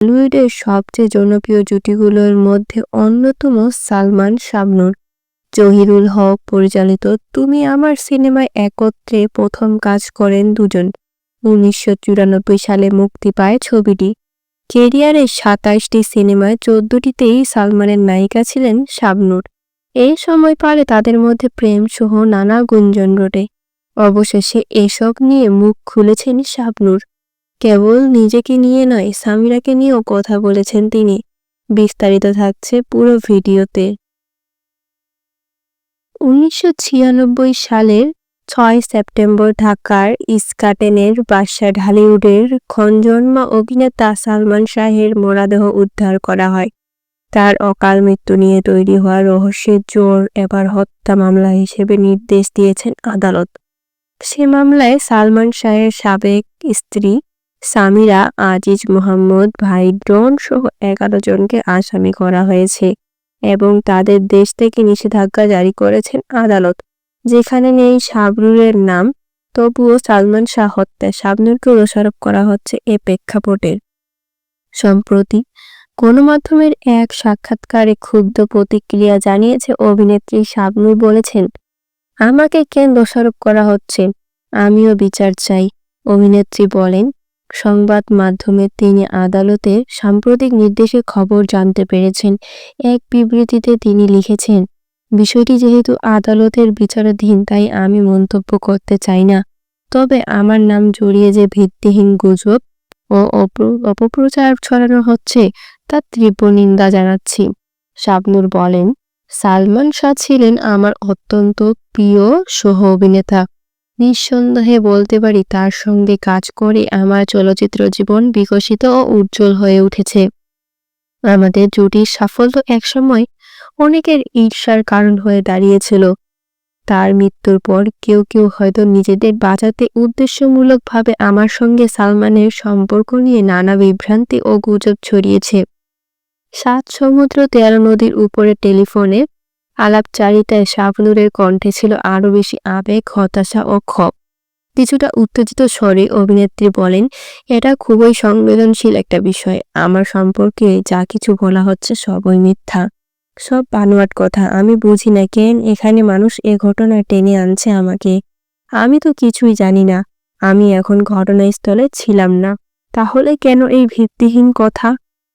বলিউডের সবচেয়ে জনপ্রিয় জুটিগুলোর মধ্যে অন্যতম সালমান শাবনূর। জহিরুল হক পরিচালিত তুমি আমার সিনেমায় একত্রে প্রথম কাজ করেন দুজন। উনিশশো চুরানব্বই সালে মুক্তি পায় ছবিটি। কেরিয়ারের সাতাশটি সিনেমায় চোদ্দটিতেই সালমানের নায়িকা ছিলেন শাবনূর। এই সময় পারে তাদের মধ্যে প্রেম সহ নানা গুঞ্জন রটে। অবশেষে এসব নিয়ে মুখ খুলেছেন শাবনূর। কেবল নিজেকে নিয়ে নয়, সামিরাকে নিয়েও কথা বলেছেন তিনি। বিস্তারিত থাকছে পুরো ভিডিওতে। উনিশশো ছিয়ানব্বই সালের ছয় সেপ্টেম্বর ঢাকার ইস্কাটেনের বাসা ঢালিউডের খঞ্জন্মা অভিনেতা সালমান শাহের মরাদেহ উদ্ধার করা হয়। তার অকাল মৃত্যু নিয়ে তৈরি হওয়া রহস্যের জোর এবার হত্যা মামলা হিসেবে নির্দেশ দিয়েছেন আদালত। সে মামলায় সালমান শাহের সাবেক স্ত্রী সামিরা, আজিজ মোহাম্মদ, ভাই ড্রোন সহ এগারো জনকে আসামি করা হয়েছে এবং তাদের দেশ থেকে নিষেধাজ্ঞা জারি করেছেন আদালত, যেখানে নেই শাবনুরের নাম। তবুও সালমান শাহ হত্যায় শাবনুরকে দোষারোপ করা হচ্ছে এ প্রেক্ষাপটের। সম্প্রতি গণমাধ্যমের এক সাক্ষাৎকারে ক্ষুব্ধ প্রতিক্রিয়া জানিয়েছে অভিনেত্রী শাবনুর বলেছেন, আমাকে কেন দোষারোপ করা হচ্ছে? আমিও বিচার চাই। অভিনেত্রী বলেন সংবাদ মাধ্যমে তিনি আদালতে সাম্প্রতিক নির্দেশে খবর জানতে পেরেছেন। এক বিবৃতিতে তিনি লিখেছেন, বিষয়টি যেহেতু আদালতের বিচারাধীন, তাই আমি মন্তব্য করতে চাই না। তবে আমার নাম জড়িয়ে যে ভিত্তিহীন গুজব ও অপপ্রচার ছড়ানো হচ্ছে, তার তীব্র নিন্দা জানাচ্ছি। শাবনুর বলেন, সালমান শাহ ছিলেন আমার অত্যন্ত প্রিয় সহ অভিনেতা নিঃসন্দেহে বলতে পারি তার সঙ্গে কাজ করে আমার চলচ্চিত্র জীবন বিকশিত ও উজ্জ্বল হয়ে উঠেছে। আমাদের জুটির সাফল্য একসময় অনেকের ঈর্ষার কারণ হয়ে দাঁড়িয়েছিল। তার মৃত্যুর পর কেউ কেউ হয়তো নিজেদের বাঁচাতে উদ্দেশ্যমূলকভাবে আমার সঙ্গে সালমানের সম্পর্ক নিয়ে নানা বিভ্রান্তি ও গুজব ছড়িয়েছে। সাত সমুদ্র, তেরো নদীর উপরে টেলিফোনে আলাপচারিতায় শাবনুরের কণ্ঠে ছিল আরও বেশি আবেগ, হতাশা ও ক্ষোভ। কিছুটা উত্তেজিত স্বরে অভিনেত্রী বলেন, এটা খুবই সংবেদনশীল একটা বিষয়। আমার সম্পর্কে যা কিছু বলা হচ্ছে সবই মিথ্যা। সব বানোয়াট কথা। আমি বুঝি না কেন এখানে মানুষ এ ঘটনা টেনে আনছে আমাকে। আমি তো কিছুই জানি না। আমি এখন ঘটনাস্থলে ছিলাম না। তাহলে কেন এই ভিত্তিহীন কথা?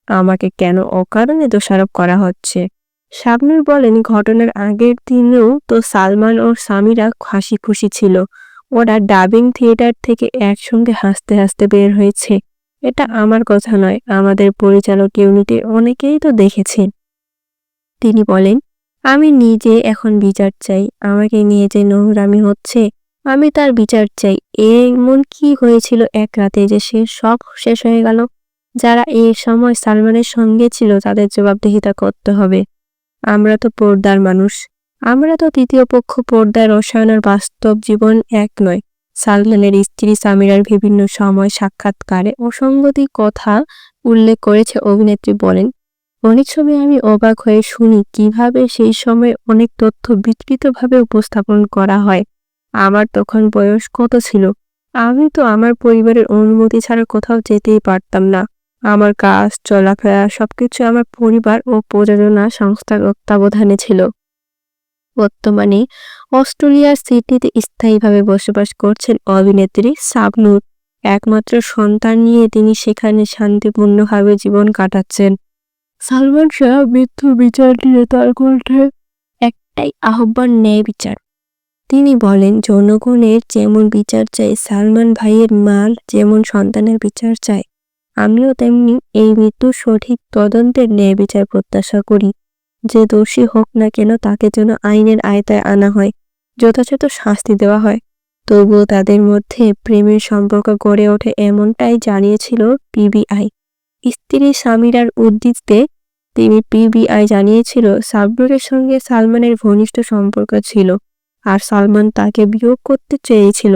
আমাকে কেন অকারণে দোষারোপ করা হচ্ছে? শাবনুর বলেন, ঘটনার আগের দিনেও তো সালমান ও সামিরা হাসি খুশি ছিল। ওরা ডাবিং থিয়েটার থেকে একসঙ্গে হাসতে হাসতে বের হয়েছে। এটা আমার কথা নয়, আমাদের পরিচালক ইউনিটে অনেকেই তো দেখেছেন তিনি বলেন, আমি নিজে এখন বিচার চাই। আমাকে নিয়ে যে নোংরামি হচ্ছে, আমি তার বিচার চাই। এমন কি হয়েছিল এক রাতে যে সে সব শেষ হয়ে গেল? যারা এই সময় সালমানের সঙ্গে ছিল, তাদের জবাবদিহিতা করতে হবে। আমরা তো পর্দার মানুষ। আমরা তো তৃতীয় পক্ষ পর্দায় রসায়নের বাস্তব জীবন এক নয়। সালমানের স্ত্রী সামিরার বিভিন্ন সময় সাক্ষাৎকারে অসঙ্গতি কথা উল্লেখ করেছে অভিনেত্রী বলেন, অনেক সময় আমি অবাক হয়ে শুনি কীভাবে সেই সময় অনেক তথ্য বিকৃতভাবে উপস্থাপন করা হয়। আমার তখন বয়স কত ছিল? আমি তো আমার পরিবারের অনুমতি ছাড়া কোথাও যেতেই পারতাম না। আমার কাজ, চলাফেরা সবকিছু আমার পরিবার ও প্রযোজনা সংস্থার তত্ত্বাবধানে ছিল। বর্তমানে অস্ট্রেলিয়ার সিডনিতে স্থায়ীভাবে বসবাস করছেন অভিনেত্রী সাবনুর একমাত্র সন্তান নিয়ে তিনি সেখানে শান্তিপূর্ণভাবে জীবন কাটাচ্ছেন। সালমান শাহ মৃত্যু বিচার নিয়ে তার কণ্ঠে একটাই আহ্বান, ন্যায় বিচার। তিনি বলেন, জনগণের যেমন বিচার চাই সালমান ভাইয়ের মাল যেমন সন্তানের বিচার চায় আমিও তেমনি এই মৃত্যুর সঠিক তদন্তের ন্যায় বিচার প্রত্যাশা করি। যে দোষী হোক না কেন তাকে যেন আইনের আয়তায় আনা হয়, যথাযথ শাস্তি দেওয়া হয়। তবুও তাদের মধ্যে প্রেমের সম্পর্ক গড়ে ওঠে এমনটাই জানিয়েছিল পিবিআই স্ত্রী সামিরার উদ্দীপ্তে তিনি পিবিআই জানিয়েছিল সাবনুরের সঙ্গে সালমানের ঘনিষ্ঠ সম্পর্ক ছিল, আর সালমান তাকে বিয়োগ করতে চেয়েছিল।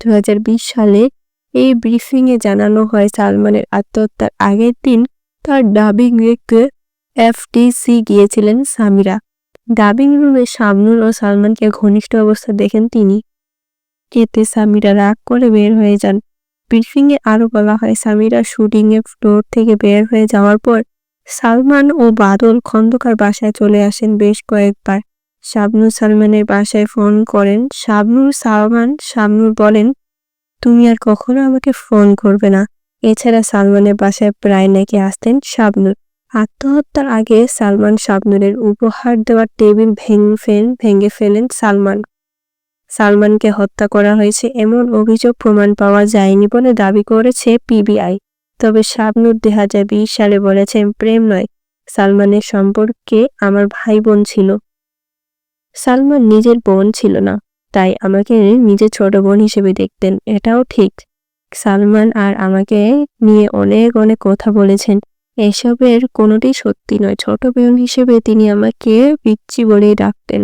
দু হাজার বিশ সালে এই ব্রিফিংয়ে জানানো হয় সালমানের আত্মহত্যার আগের দিন তার ডাবিং দেখতে এফটিসি গিয়েছিলেন সামিরা। ডাবিং রুমে শাবনুর ও সালমানকে ঘনিষ্ঠ অবস্থা দেখেন তিনি। এতে সামিরা রাগ করে বের হয়ে যান। ব্রিফিংয়ে আরও বলা হয়, সামিরা শুটিংয়ে ফ্লোর থেকে বের হয়ে যাওয়ার পর সালমান ও বাদল খন্দকার বাসায় চলে আসেন বেশ কয়েকবার। শাবনুর সালমানের বাসায় ফোন করেন। শাবনুর সালমান শাবনুর বলেন তুমি আর কখনো আমাকে ফোন করবে না। এছাড়া সালমানের বাসায় প্রায় নাকি আসতেন শাবনুর। আত্মহত্যার আগে সালমান শাবনুরের উপহার দেওয়ার টেবিল ভেঙে ফেল, ভেঙে ফেলেন সালমান। সালমানকে হত্যা করা হয়েছে এমন অভিযোগ প্রমাণ পাওয়া যায়নি বলে দাবি করেছে পিবিআই। তবে শাবনুর দুই হাজার বিশ সালে বলেছেন, প্রেম নয়, সালমানের সম্পর্কে আমার ভাই বোন ছিল। সালমান নিজের বোন ছিল না। তাই আমাকে নিজের ছোট বোন হিসেবে দেখতেন। এটাও ঠিক। সালমান আর আমাকে নিয়ে অনেক অনেক কথা বলেছেন। এসবের কোনোটি সত্যি নয়। ছোট বোন হিসেবে তিনি আমাকে পিচ্ছি বলেই ডাকতেন।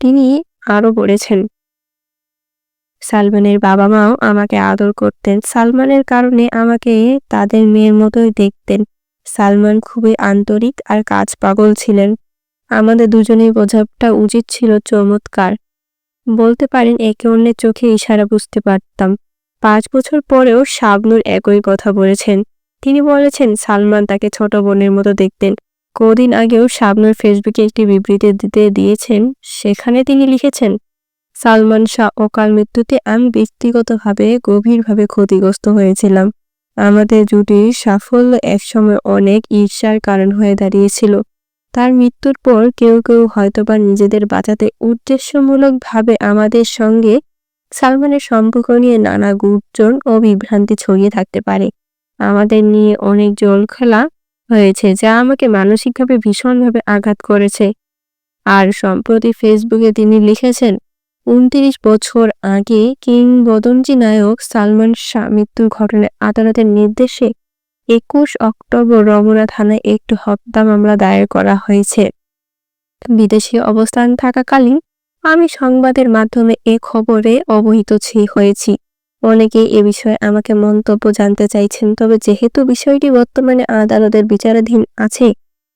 তিনি আরও বলেছেন, সালমানের বাবা মাও আমাকে আদর করতেন। সালমানের কারণে আমাকে তাদের মেয়ের মতোই দেখতেন। সালমান খুবই আন্তরিক আর কাজ পাগল ছিলেন। আমাদের দুজনেই বোঝাটা উচিত ছিল চমৎকার। বলতে পারেন একে অন্যের চোখে ইশারা বুঝতে পারতাম। পাঁচ বছর পরেও শাবনুর একই কথা বলেছেন। তিনি বলেছেন, সালমান তাকে ছোট বোনের মতো দেখতেন। কদিন আগেও শাবনুর ফেসবুকে একটি বিবৃতি দিতে দিয়েছেন। সেখানে তিনি লিখেছেন, সালমান শাহ অকাল মৃত্যুতে আমি ব্যক্তিগতভাবে গভীরভাবে ক্ষতিগ্রস্ত হয়েছিলাম। আমাদের জুটির সাফল্য একসময় অনেক ঈর্ষার কারণ হয়ে দাঁড়িয়েছিল। তার মৃত্যুর পর কেউ কেউ হয়তোবা নিজেদের বাঁচাতে উদ্দেশ্যমূলকভাবে আমাদের সঙ্গে সালমানের সম্পর্ক নিয়ে নানা গুর্জন ও বিভ্রান্তি ছড়িয়ে থাকতে পারে। আমাদের নিয়ে অনেক জল খেলা হয়েছে, যা আমাকে মানসিকভাবে ভীষণভাবে আঘাত করেছে। আর সম্প্রতি ফেসবুকে তিনি লিখেছেন, উনত্রিশ বছর আগে কিংবদন্তি নায়ক সালমান শাহ মৃত্যুর ঘটনায় আদালতের নির্দেশে একুশ অক্টোবর রমনা থানায় একটু হত্যা মামলা দায়ের করা হয়েছে। বিদেশে অবস্থান থাকাকালীন আমি সংবাদের মাধ্যমে এ খবরে অবহিত হয়েছি। অনেকেই এ বিষয়ে আমাকে মন্তব্য জানতে চাইছেন, তবে যেহেতু বিষয়টি বর্তমানে আদালতের বিচারাধীন আছে,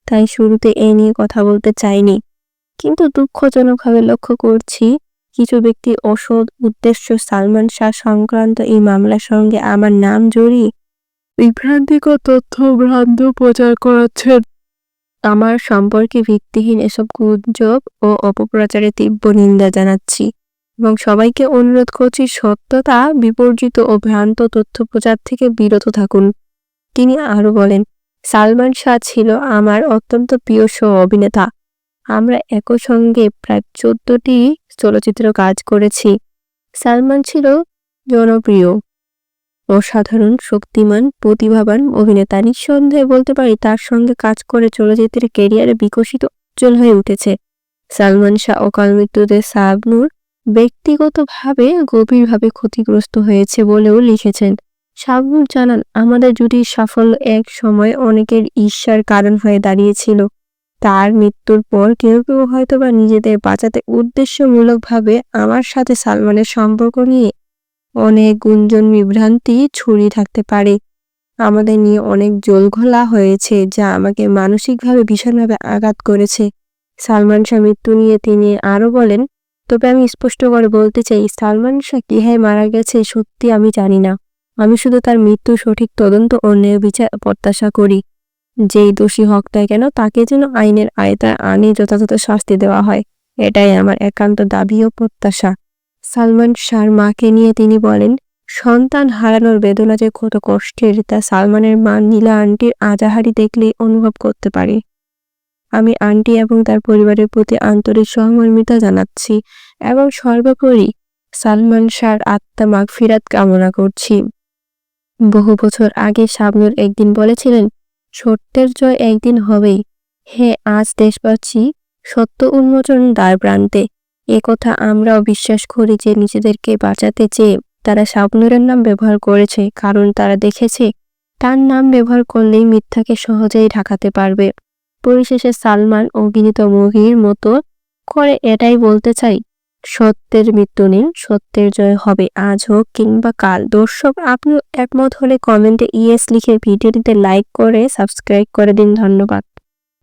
তাই শুরুতে এ নিয়ে কথা বলতে চাইনি। কিন্তু দুঃখজনকভাবে লক্ষ্য করছি, কিছু ব্যক্তি অসৎ উদ্দেশ্য সালমান শাহ সংক্রান্ত এই মামলার সঙ্গে আমার নাম জড়িয়ে বিভ্রান্তিকর তথ্য ভ্রান্ত প্রচার করাচ্ছেন আমার সম্পর্কে ভিত্তিহীন এসব গুজব ও অপপ্রচারে তীব্র নিন্দা জানাচ্ছি এবং সবাইকে অনুরোধ করছি সত্যতা, বিপর্জিত ও ভ্রান্ত তথ্য প্রচার থেকে বিরত থাকুন। তিনি আরও বলেন, সালমান শাহ ছিল আমার অত্যন্ত প্রিয় সহ অভিনেতা। আমরা একই সঙ্গে প্রায় চোদ্দটি চলচ্চিত্র কাজ করেছি। সালমান ছিল জনপ্রিয়। অসাধারণ, শক্তিমান, প্রতিভাবান অভিনেতা। নিঃসন্দেহে বলতে পারি, তার সঙ্গে কাজ করে চলচ্চিত্রের কেরিয়ারে বিকশিত উজ্জ্বল হয়ে উঠেছে। সালমান শাহ অকাল মৃত্যুতে সাবনুর ব্যক্তিগতভাবে গভীরভাবে ক্ষতিগ্রস্ত হয়েছে বলেও লিখেছেন। শাবনুর জানান, আমাদের জুটির সাফল্য এক সময় অনেকের ঈর্ষার কারণ হয়ে দাঁড়িয়েছিল। তার মৃত্যুর পর কেউ কেউ হয়তোবা নিজেদের বাঁচাতে উদ্দেশ্যমূলকভাবে আমার সাথে সালমানের সম্পর্ক নিয়ে অনেক গুঞ্জন বিভ্রান্তি ছড়িয়ে থাকতে পারে। আমাদের নিয়ে অনেক জলঘোলা হয়েছে, যা আমাকে মানসিকভাবে ভীষণভাবে আঘাত করেছে। সালমান শাহ মৃত্যু নিয়ে তিনি আরও বলেন, তবে আমি স্পষ্ট করে বলতে চাই, সালমান শাহ কিহায় মারা গেছে সত্যি আমি জানি না। আমি শুধু তার মৃত্যু সঠিক তদন্ত ও ন্যায় বিচার প্রত্যাশা করি। যেই দোষী হক তাই কেন তাকে যেন আইনের আয়তায় আনে যথাযথ শাস্তি দেওয়া হয়? এটাই আমার একান্ত দাবি ও প্রত্যাশা। সালমান শাহর মাকে নিয়ে তিনি বলেন, সন্তান হারানোর বেদনা যে কত কষ্টের, তা সালমানের মা নীলা আন্টির আজাহারি দেখলেই অনুভব করতে পারে। আমি আন্টি এবং তার পরিবারের প্রতি আন্তরিক সহমর্মিতা জানাচ্ছি এবং সর্বোপরি সালমান শাহর আত্মা মাগফিরাত কামনা করছি। বহু বছর আগে শাবনুর একদিন বলেছিলেন, সত্যের জয় একদিন হবেই। হে, আজ দেশবাসী, সত্য উন্মোচন দ্বার প্রান্তে। কথা আমরাও বিশ্বাস করি যে নিজেদেরকে বাঁচাতে চেয়ে তারা শাবনুরের নাম ব্যবহার করেছে, কারণ তারা দেখেছে তার নাম ব্যবহার করলেই মিথ্যাকে সহজেই ঢাকাতে পারবে। পরিশেষে সালমান অভিনীত মুভির মতো করে এটাই বলতে চাই, সত্যের মৃত্যু নেই সত্যের জয় হবে, আজ হোক কিংবা কাল। দর্শক আপনি একমত হলে কমেন্টে ইয়েস লিখে ভিডিওটিতে লাইক করে, সাবস্ক্রাইব করে দিন। ধন্যবাদ।